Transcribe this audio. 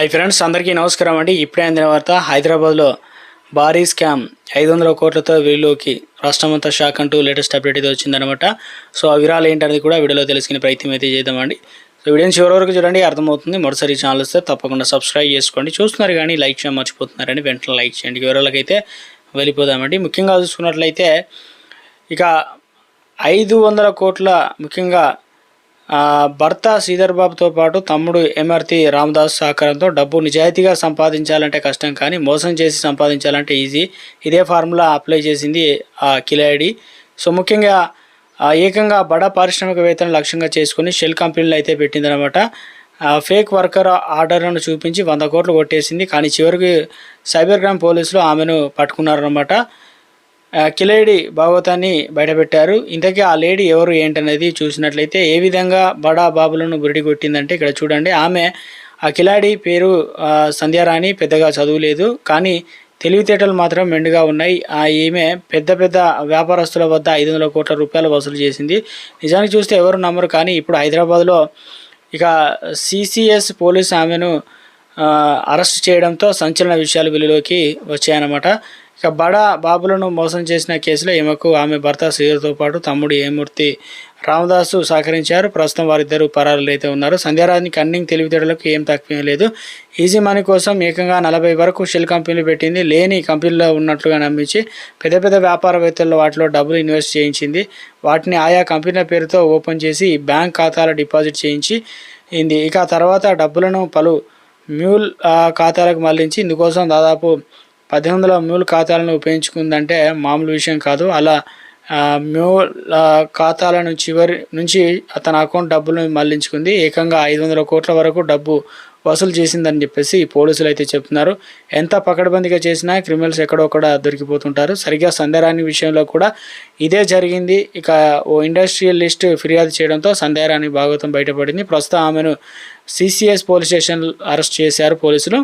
Hi friends అందరికీ నమస్కారం అండి. ఇప్పుడే అందిన వార్త హైదరాబాద్లో భారీ స్కామ్. ఐదు వందల కోట్లతో వీళ్ళలోకి రాష్ట్రమంతా షాక్ అంటూ లేటెస్ట్ అప్డేట్ అయితే వచ్చిందనమాట సో ఆ వివరాలు ఏంటనేది కూడా వీడియోలో తెలుసుకునే ప్రయత్నం అయితే చేద్దామండి. సో వీడియోని చివరి వరకు చూడండి అర్థమవుతుంది. మొదటిసారి ఛానల్ వస్తే తప్పకుండా సబ్స్క్రైబ్ చేసుకోండి. చూస్తున్నారు కానీ లైక్ చేయడం మర్చిపోతున్నారని వెంటనే లైక్ చేయండి. వివరాలకైతే వెళ్ళిపోదామండి. ముఖ్యంగా చూసుకున్నట్లయితే ఇక ఐదు వందల కోట్ల ముఖ్యంగా భర్త శ్రీధర్ బాబుతో పాటు తమ్ముడు ఎమర్తి రామదాస్ సహకారంతో డబ్బు నిజాయితీగా సంపాదించాలంటే కష్టం కానీ మోసం చేసి సంపాదించాలంటే ఈజీ. ఇదే ఫార్ములా అప్లై చేసింది ఆ కిలాడి సో ముఖ్యంగా ఏకంగా బడా పారిశ్రామికవేత్తను లక్ష్యంగా చేసుకుని షెల్ కంపెనీలు అయితే పెట్టిందనమాట ఫేక్ వర్కర్ ఆర్డర్లను చూపించి వంద కోట్లు కొట్టేసింది. కానీ చివరికి సైబర్ క్రైమ్ పోలీసులు ఆమెను పట్టుకున్నారనమాట కిలేడి భాగవతాన్ని బయటపెట్టారు. ఇంతకీ ఆ లేడీ ఎవరు ఏంటనేది చూసినట్లయితే ఏ విధంగా బడా బాబులను బురిడి కొట్టిందంటే ఇక్కడ చూడండి. ఆమె ఆ కిలాడి పేరు సంధ్యారాణి పెద్దగా చదువులేదు. కానీ తెలివితేటలు మాత్రం మెండుగా ఉన్నాయి. ఆ ఈమె పెద్ద పెద్ద వ్యాపారస్తుల వద్ద ఐదు వందల కోట్ల రూపాయలు వసూలు చేసింది. నిజానికి చూస్తే ఎవరు నమ్మరు కానీ ఇప్పుడు హైదరాబాద్లో ఇక సిసిఎస్ పోలీస్ ఆమెను అరెస్ట్ చేయడంతో సంచలన విషయాలు వెలుగులోకి వచ్చాయన్నమాట. ఇక బడా బాబులను మోసం చేసిన కేసులో ఈమెకు ఆమె భర్త శ్రీధర్తో పాటు తమ్ముడు ఏమూర్తి రామదాసు సహకరించారు. ప్రస్తుతం వారిద్దరు పరారులు అయితే ఉన్నారు. సంధ్యారాజ్ని కన్నింగ్ తెలివితేటలకు ఏం తక్కువ లేదు. ఈజీ మనీ కోసం ఏకంగా నలభై వరకు షెల్ కంపెనీలు పెట్టింది. లేని కంపెనీలో ఉన్నట్లుగా నమ్మించి పెద్ద పెద్ద వ్యాపారవేత్తలు వాటిలో డబ్బులు ఇన్వెస్ట్ చేయించింది. వాటిని ఆయా కంపెనీల పేరుతో ఓపెన్ చేసి బ్యాంక్ ఖాతాలో డిపాజిట్ చేయించి ఇంది ఇక తర్వాత డబ్బులను పలు మ్యూల్ ఖాతాలకు మళ్ళించి ఇందుకోసం దాదాపు పద్దెనిమిది వందల మ్యూల్ ఖాతాలను ఉపయోగించుకుందంటే మామూలు విషయం కాదు. అలా మ్యూల్ ఖాతాలను చివరి నుంచి తన అకౌంట్ డబ్బులను మళ్ళించుకుంది. ఏకంగా ఐదు వందల కోట్ల వరకు డబ్బు వసూలు చేసిందని చెప్పేసి పోలీసులు అయితే చెప్తున్నారు. ఎంత పకడ్బందీగా చేసినా క్రిమినల్స్ ఎక్కడొక్కడ దొరికిపోతుంటారు. సరిగ్గా సందేహాన్ని విషయంలో కూడా ఇదే జరిగింది. ఇక ఓ ఇండస్ట్రియలిస్ట్ ఫిర్యాదు చేయడంతో సందేహారాణి భాగవతం బయటపడింది. ప్రస్తుతం ఆమెను సిసిఎస్ పోలీస్ స్టేషన్ అరెస్ట్ చేశారు పోలీసులు.